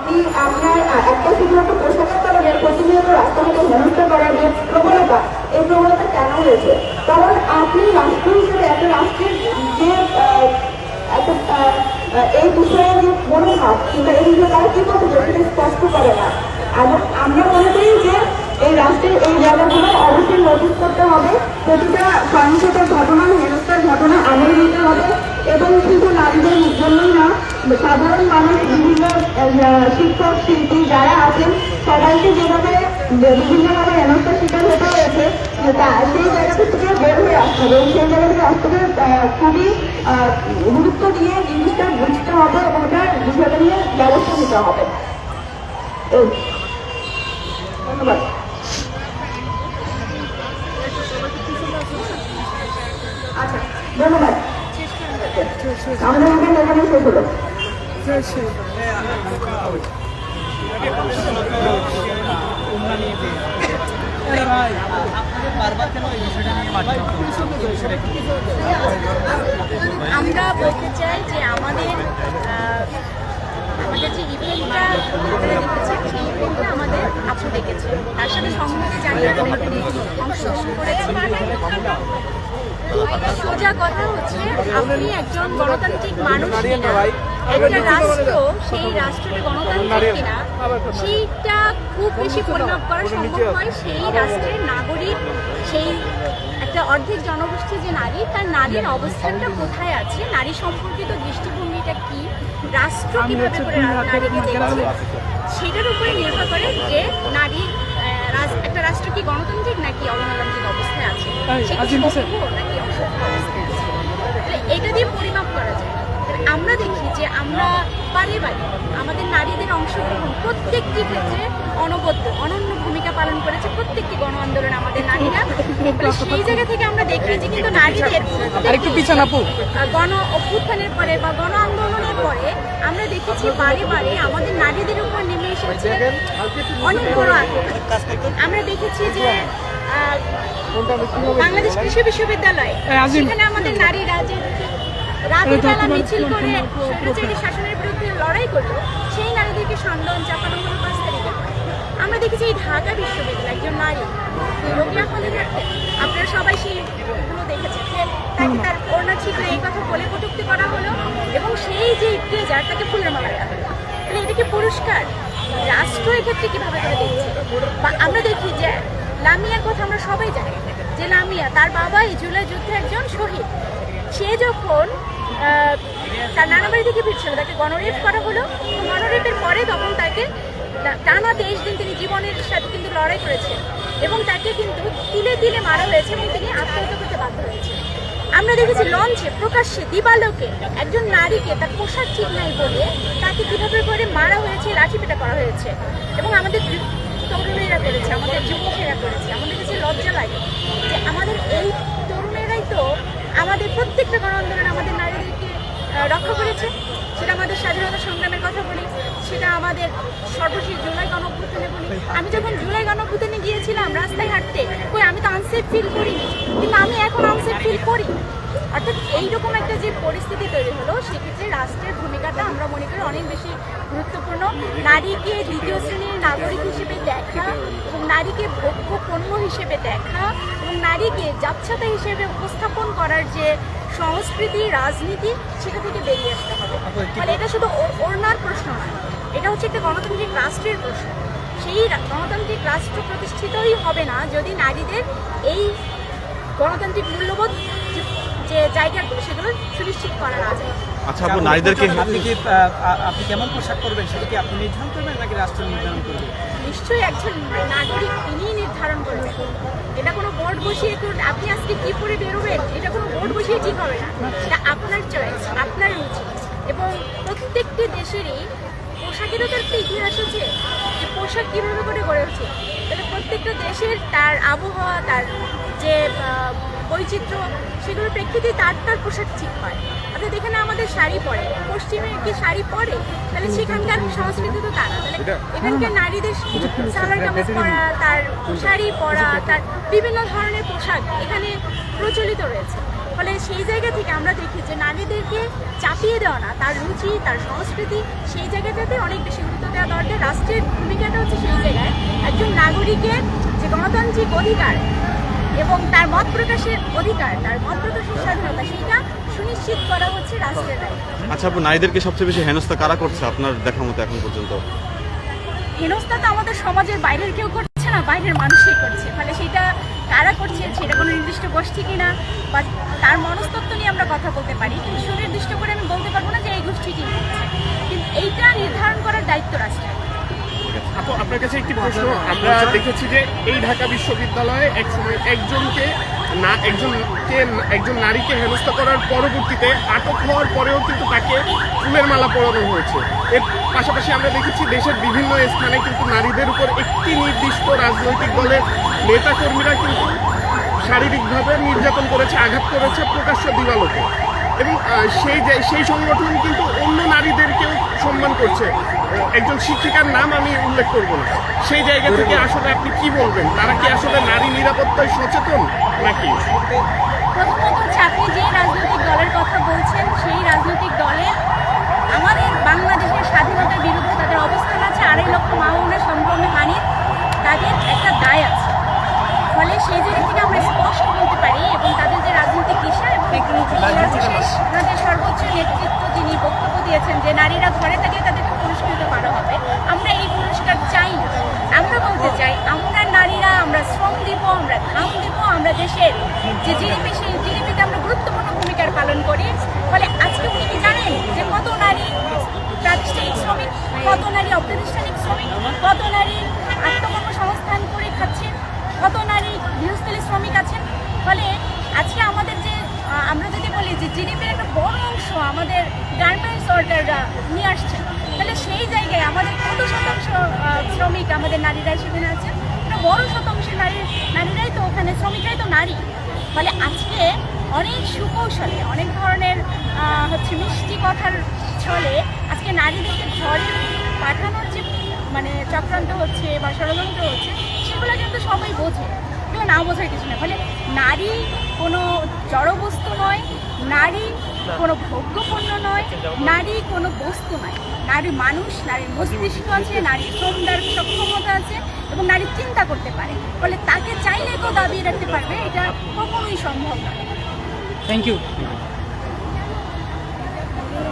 আপনি আপনার একটা শুধুমাত্র পোশাকের কারণে প্রতিনিয়ত রাস্তাঘাটে হেনস্থা করার যে প্রবণতা, এই প্রবণতা কেন হয়েছে? কারণ আপনি রাষ্ট্র হিসেবে একটা রাষ্ট্রের যে এই বিষয়ে যে মনোভাব, কিংবা এই বিষয়ে তারা কি করতে সেটা করে না। এবং আমরা মনে করি যে এই রাষ্ট্রের এই জায়গাগুলো অবশ্যই নোটিস করতে হবে। প্রতিটা সহিংসতার ঘটনা, হেনস্থার ঘটনা আমল নিতে হবে। এবং শুধু নারীদের জন্যই না সাধারণ মানুষ, বিভিন্ন শিক্ষক, শিল্পী যারা আছেন, সবাইকে যেভাবে, বিভিন্নভাবে হেনস্থার শিকার হতে হয়েছে সেই থেকে বের হয়ে আসতে হবে। সেই জায়গা থেকে আসতে হবে খুবই গুরুত্ব দিয়ে জিনিসটা বুঝতে হবে এবং ওটার বিষয়টা নিয়ে ব্যবস্থা নিতে হবে। ধন্যবাদ। আচ্ছা ধন্যবাদ। আমাদের এখানে শেষ হলো। আমরা বলতে চাই যে আমাদের আহ, আমাদের যে ইভেন্টটা আপনারা দেখেছেন সেই ইভেন্টটা আমাদের আপু ডেকেছে তার সাথে সম্মতি জানিয়ে আমরা এখানে অংশগ্রহণ করেছি সোজা কথা হচ্ছে আপনি একজন গণতান্ত্রিক মানুষ কিনা একটা রাষ্ট্র সেই রাষ্ট্রটা গণতান্ত্রিক কিনা সেইটা খুব বেশি পরিমাপ করা সম্ভব হয় সেই রাষ্ট্রের নাগরিক সেই একটা অর্ধেক জনগোষ্ঠী যে নারী তার নারীর অবস্থানটা কোথায় আছে নারী সম্পর্কিত দৃষ্টিভঙ্গিটা কি রাষ্ট্র কীভাবে করে নারীকে দেখছে সেটার উপরে নির্ভর করে যে নারী একটা রাষ্ট্র কি গণতান্ত্রিক নাকি অগণতান্ত্রিক অবস্থায় আছে সে কি নাকি অসভ্য অবস্থায় আছে? এটা দিয়ে পরিমাপ করা যায়। আমরা দেখি যে আমরা বারে বারে আমাদের নারীদের অংশগ্রহণ প্রত্যেকটি ক্ষেত্রে অনবদ্য অনন্য ভূমিকা পালন করেছে প্রত্যেকটি গণ আন্দোলন আমাদের নারীরা। সেই জায়গা থেকে আমরা দেখি যে কিন্তু নারীদের গণ অভ্যুত্থানের পরে বা গণ আন্দোলনের পরে আমরা দেখেছি বারে বারে আমাদের নারীদের উপর নেমে এসেছে। অনেক বড় আমরা দেখেছি যে বাংলাদেশ কৃষি বিশ্ববিদ্যালয়। সেখানে আমাদের নারীরা যে রাতের বেলা মিছিল করে স্বৈরাচারী শাসনের বিরুদ্ধে লড়াই করল সেই নারীদেরকে সন্দেহ চাপানো হলো পাঁচ তারিখে আমরা দেখেছি এই ঢাকা বিশ্ববিদ্যালয় একজন নারী রোগিয়া হলিদার আপনারা সবাই সেইগুলো দেখেছেন তাকে তার ওড়না ছিপে এই কথা বলে কটুক্তি করা হলো এবং সেই যে ট্রেজার তাকে ফুলের মালা দেওয়া হলো। তাহলে এটা কি পুরস্কার? রাষ্ট্র এক্ষেত্রে কীভাবে করে দেখছে? বা আমরা দেখি যে লামিয়ার কথা আমরা সবাই জানি। যে লামিয়া, তার বাবা এই জুলাই যুদ্ধে একজন শহীদ। সে যখন তার নানা বাড়ি থেকে ফিরছিল, তাকে গণরেপ করা হলো। গণরেপের পরে তখন তাকে টানা তেইশ দিন তিনি জীবনের সাথে কিন্তু লড়াই করেছেন এবং তাকে কিন্তু তিলে তিলে মারা হয়েছে এবং তিনি আত্মহত্যা করতে বাধ্য হয়েছে আমরা দেখেছি লঞ্চে, প্রকাশ্যে দিবালোকে একজন নারীকে তার পোশাক ঠিক নাই বলে তাকে কীভাবে করে মারা হয়েছে, লাঠিপেটা করা হয়েছে। এবং আমাদের তরুণীরা করেছে, আমাদের যুবকেরা করেছে, আমাদের কাছে লজ্জা লাগে। যে আমাদের এই তরুণেরাই তো আমাদের প্রত্যেকটা গণ আন্দোলন আমাদের নারীদেরকে রক্ষা করেছে। সেটা আমাদের স্বাধীনতা সংগ্রামের কথা বলি, সেটা আমাদের সর্বশেষ জুলাই গণঅভ্যুত্থানে বলি। আমি যখন জুলাই গণঅভ্যুত্থানে গিয়েছিলাম রাস্তায় হাঁটতে, কই আমি তো আনসেফ ফিল করিনি। কিন্তু আমি এখন আনসেফ ফিল করি। অর্থাৎ এইরকম একটা যে পরিস্থিতি তৈরি হলো, সেক্ষেত্রে রাষ্ট্রের ভূমিকাটা আমরা মনে করি অনেক বেশি গুরুত্বপূর্ণ। নারীকে দ্বিতীয় শ্রেণির নাগরিক হিসেবে দেখা এবং নারীকে ভোগ্য পণ্য হিসেবে দেখা এবং নারীকে যাচ্ছাতা হিসেবে উপস্থাপন করার যে সংস্কৃতি, রাজনীতি, সেটা থেকে বেরিয়ে আসতে হবে। মানে এটা শুধু ওড়নার প্রশ্ন নয়, এটা হচ্ছে একটা গণতান্ত্রিক রাষ্ট্রের প্রশ্ন। সেই গণতান্ত্রিক রাষ্ট্র প্রতিষ্ঠিতই হবে না যদি নারীদের এই গণতান্ত্রিক মূল্যবোধ যে- জায়গাগুলো সেগুলো সুনিশ্চিত করা না যায় আচ্ছা আপু নারীদেরকে আপনি কি আপনি কেমন পোশাক করবেন সেটা কি আপনি নির্ধারণ করবেন নাকি রাষ্ট্র নির্ধারণ করবে? নিশ্চয়ই একজন নাগরিক তিনিই নির্ধারণ করবেন। এটা কোনো বোর্ড বসিয়ে আপনি আজকে কি পরে বেরোবেন? এটা কোনো বোর্ড বসিয়ে ঠিক হবে না। এটা আপনার চয়েস আপনার রুচি। এবং প্রত্যেকটি দেশেরই পোশাকেরও তো একটা ইতিহাস আছে যে পোশাক কীভাবে করে গড়ে ওঠে তাহলে প্রত্যেকটা দেশের তার আবহাওয়া তার যে বৈচিত্র্য সেগুলোর প্রেক্ষিতে তার তার পোশাক ঠিক হয়। অর্থাৎ এখানে আমাদের শাড়ি পরে। পশ্চিমে কি শাড়ি পরে? তাহলে সেখানকার সংস্কৃতি তো তারা। তাহলে এখানকার নারীদের সালোয়ার কামিজ পরা তার শাড়ি পরা তার বিভিন্ন ধরনের পোশাক এখানে প্রচলিত রয়েছে। ফলে সেই জায়গা থেকে আমরা দেখি যে নারীদেরকে চাপিয়ে দেওয়া না তার রুচি তার সংস্কৃতি সেই জায়গাটাতে অনেক বেশি গুরুত্ব দেওয়া দরকার। রাষ্ট্রের ভূমিকাটা হচ্ছে সেই জায়গায়। একজন নাগরিকের যে গণতান্ত্রিক অধিকার এবং তার মত প্রকাশের অধিকার তার মত প্রকাশের স্বাধীনতা সেটা সুনিশ্চিত করা হচ্ছে রাষ্ট্রের আচ্ছা আপু নারীদেরকে সবচেয়ে বেশি হেনস্থা কারা করছে আপনার দেখা মতো এখন পর্যন্ত? হেনস্থা তো আমাদের সমাজের বাইরের কেউ করছে না বাইরের মানুষই করছে। ফলে সেটা কারা করছে, সেটা কোনো নির্দিষ্ট গোষ্ঠী কিনা বা তার মনস্তত্ব নিয়ে আমরা কথা বলতে পারি, কিন্তু সুনির্দিষ্ট করে আমি বলতে পারব না যে এই গোষ্ঠীটি কিন্তু এইটা নির্ধারণ করার দায়িত্ব রাষ্ট্রের। আপু, আপনার কাছে একটি প্রশ্ন, আমরা দেখেছি যে এই ঢাকা বিশ্ববিদ্যালয়ে এক সময় একজনকে না, একজনকে, একজন নারীকে হেনস্থা করার পরবর্তীতে আটক হওয়ার পরেও কিন্তু তাকে ফুলের মালা পরানো হয়েছে। এর পাশাপাশি আমরা দেখেছি দেশের বিভিন্ন স্থানে কিন্তু নারীদের উপর একটি নির্দিষ্ট রাজনৈতিক দলের নেতাকর্মীরা কিন্তু শারীরিকভাবে নির্যাতন করেছে, আঘাত করেছে প্রকাশ্য দিবালোকে। এবং সেই যে, সেই সংগঠন কিন্তু অন্য নারীদেরকেও সম্মান করছে। একজন শিক্ষিকার নাম আমি উল্লেখ করব না। সেই জায়গা থেকে আসলে আপনি কি বলবেন? তারা কি আসলে নারী নিরাপত্তায় সচেতন নাকি? প্রথমত আপনি যে রাজনৈতিক দলের কথা বলছেন সেই রাজনৈতিক দলের আমাদের বাংলাদেশের স্বাধীনতার বিরুদ্ধে তাদের অবস্থান আছে আড়াই লক্ষ মা বোনের সম্পূর্ণ হানির তাদের একটা দায় আছে ফলে সেই জায়গা থেকে আমরা স্পষ্ট বলতে পারি এবং তাদের যে রাজনৈতিক দিশা এবং সর্বশেষ ওনাদের সর্বোচ্চ নেতৃত্ব যিনি বক্তব্য দিয়েছেন যে নারীরা ঘরে থেকে তাদেরকে পুরস্কৃত করা হবে আমরা এই পুরস্কার চাই না আমরা বলতে চাই আমরা নারীরা আমরা শ্রম দিব আমরা ঘাম দিব, আমরা দেশের যে জিডিপি সেই জিডিপিতে আমরা গুরুত্বপূর্ণ ভূমিকার পালন করি। ফলে আজকে উনি কি জানেন যে কত নারী প্রাতিষ্ঠানিক শ্রমিক, কত নারী অপ্রাতিষ্ঠানিক শ্রমিক, কত নারী আত্মকর্মসংস্থান করে খাচ্ছেন কত নারী গৃহস্থলী শ্রমিক আছেন? ফলে আজকে আমাদের যে আমরা যদি বলি যে জিডিপির একটা বড় অংশ আমাদের গার্মেন্টস অর্ডাররা নিয়ে আসছেন তাহলে সেই জায়গায় আমাদের কত শতাংশ শ্রমিক আমাদের নারীরা সেখানে আছেন? একটা বড় শতাংশ নারী নারীরাই তো ওখানে, শ্রমিকরাই তো নারী। ফলে আজকে অনেক সুকৌশলে, অনেক ধরনের হচ্ছে মিষ্টি কথার ছলে আজকে নারীদেরকে ঘরে পাঠানোর যে মানে চক্রান্ত হচ্ছে বা ষড়যন্ত্র হচ্ছে, সেগুলো কিন্তু সবাই বোঝে। এগুলো না বোঝার কিছু না ফলে নারী কোনো জড়বস্তু নয়, নারী কোনো ভোগ্যপণ্য নয়, নারী কোনো বস্তু নয়। নারী মানুষ নারীর মস্তিষ্ক আছে নারীর শ্রমদার সক্ষমতা আছে এবং নারী চিন্তা করতে পারে। ফলে তাকে চাইলে কেউ দাবি রাখতে পারবে, এটা কখনোই সম্ভব নয়। Thank you